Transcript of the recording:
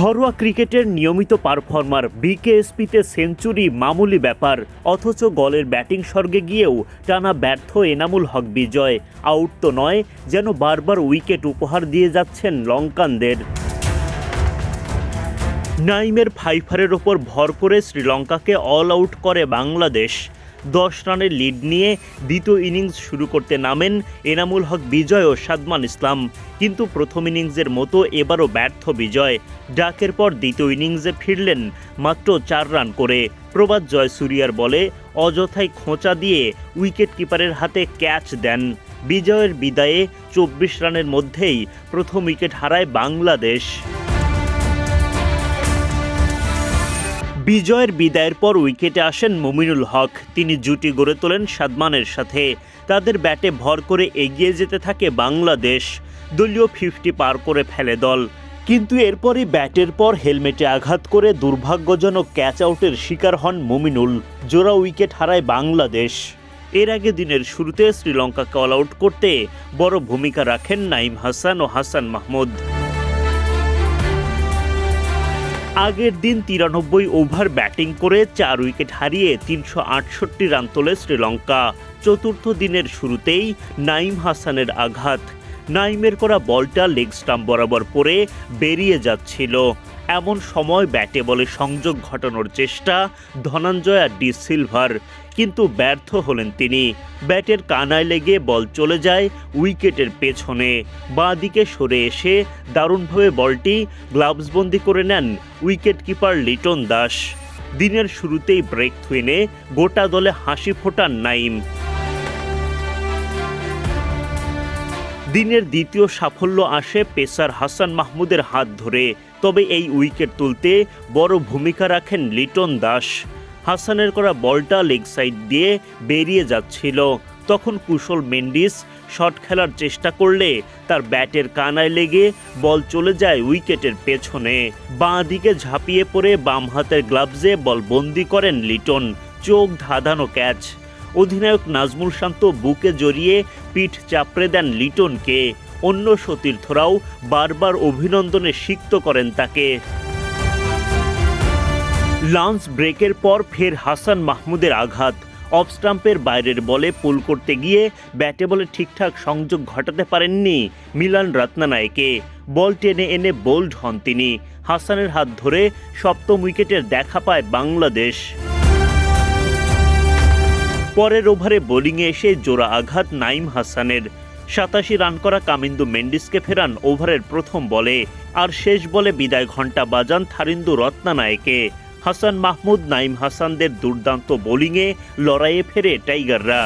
ঘরোয়া ক্রিকেটের নিয়মিত পারফর্মার বিকেএসপিতে সেঞ্চুরি মামুলি ব্যাপার, অথচ গলের ব্যাটিং স্বর্গে গিয়েও টানা ব্যর্থ এনামুল হক বিজয়। আউট তো নয়, যেন বারবার উইকেট উপহার দিয়ে যাচ্ছেন লঙ্কানদের। নাইমের ফাইফারের ওপর ভর করে শ্রীলঙ্কাকে অল আউট করে বাংলাদেশ। দশ রানের লিড নিয়ে দ্বিতীয় ইনিংস শুরু করতে নামেন এনামুল হক বিজয় ও সাদমান ইসলাম। কিন্তু প্রথম ইনিংসের মতো এবারও ব্যর্থ বিজয়। ডাকের পর দ্বিতীয় ইনিংসে ফিরলেন মাত্র চার রান করে। প্রবাদ জয়সুরিয়ার বলে অযথায় খোঁচা দিয়ে উইকেট কিপারের হাতে ক্যাচ দেন। বিজয়ের বিদায়ে চব্বিশ রানের মধ্যেই প্রথম উইকেট হারায় বাংলাদেশ। বিজয়ের বিদায়ের পর উইকেটে আসেন মুমিনুল হক। তিনি জুটি গড়ে তোলেন সাদমানের সাথে। তাদের ব্যাটে ভর করে এগিয়ে যেতে থাকে বাংলাদেশ। দলীয় ফিফটি পার করে ফেলে দল। কিন্তু এরপরই ব্যাটের পর হেলমেটে আঘাত করে দুর্ভাগ্যজনক ক্যাচ আউটের শিকার হন মুমিনুল। জোড়া উইকেট হারায় বাংলাদেশ। এর আগে দিনের শুরুতে শ্রীলঙ্কাকে অল আউট করতে বড় ভূমিকা রাখেন নাইম হাসান ও হাসান মাহমুদ। আগের দিন তিরানব্বই ওভার ব্যাটিং করে চার উইকেট হারিয়ে তিনশো আটষট্টি রান তোলে শ্রীলঙ্কা। চতুর্থ দিনের শুরুতেই নাইম হাসানের আঘাত। নাইমের করা বলটা লেগ স্টাম্প বরাবর পড়ে বেরিয়ে যাচ্ছিল। এমন সময় ব্যাটে বলে সংযোগ ঘটানোর চেষ্টা ধনঞ্জয় আর ডি সিলভার। কিন্তু ব্যর্থ হলেন তিনি। ব্যাটের কানায় লেগে বল চলে যায় উইকেটের পেছনে। বাঁ দিকে সরে এসে দারুণভাবে বলটি গ্লাভসবন্দি করে নেন উইকেট কিপার লিটন দাস। দিনের শুরুতেই ব্রেক থুইনে গোটা দলে হাসি ফোটান নাইম। দিনের দ্বিতীয় সাফল্য আসে পেসার হাসান মাহমুদের হাত ধরে। তবে এই উইকেট তুলতে বড় ভূমিকা রাখেন লিটন দাস। হাসানের করা বলটা লেগ সাইড দিয়ে বেরিয়ে যাচ্ছিল। তখন কুশল মেন্ডিস শট খেলার চেষ্টা করলে তার ব্যাটের কানায় লেগে বল চলে যায় উইকেটের পেছনে। বাঁ দিকে ঝাঁপিয়ে পড়ে বাম হাতের গ্লাভসে বল বন্দি করেন লিটন। চোখ ধাঁধানো ক্যাচ। অধিনায়ক নাজমুল শান্ত বুকে জড়িয়ে পিঠ চাপড়ে দেন লিটনকে। অন্য সতীর্থরাও বারবার অভিনন্দনে সিক্ত করেন তাকে। লাঞ্চ ব্রেকের পর ফের হাসান মাহমুদের আঘাত। অফ স্টাম্পের বাইরের বলে পুল করতে গিয়ে ব্যাটে বলে ঠিকঠাক সংযোগ ঘটাতে পারেননি মিলান রত্নানায়কে বল টেনে এনে বোল্ড হন তিনি। হাসানের হাত ধরে সপ্তম উইকেটের দেখা পায় বাংলাদেশ। পরের ওভারে বোলিংয়ে এসে জোড়া আঘাত নাইম হাসানের। সাতাশি রান করা কামিন্দু মেন্ডিসকে ফেরান ওভারের প্রথম বলে। আর শেষ বলে বিদায় ঘণ্টা বাজান থারিন্দু রত্নানায়কে হাসান মাহমুদ নাইম হাসানদের দুর্দান্ত বোলিংয়ে লড়াইয়ে ফেরে টাইগাররা।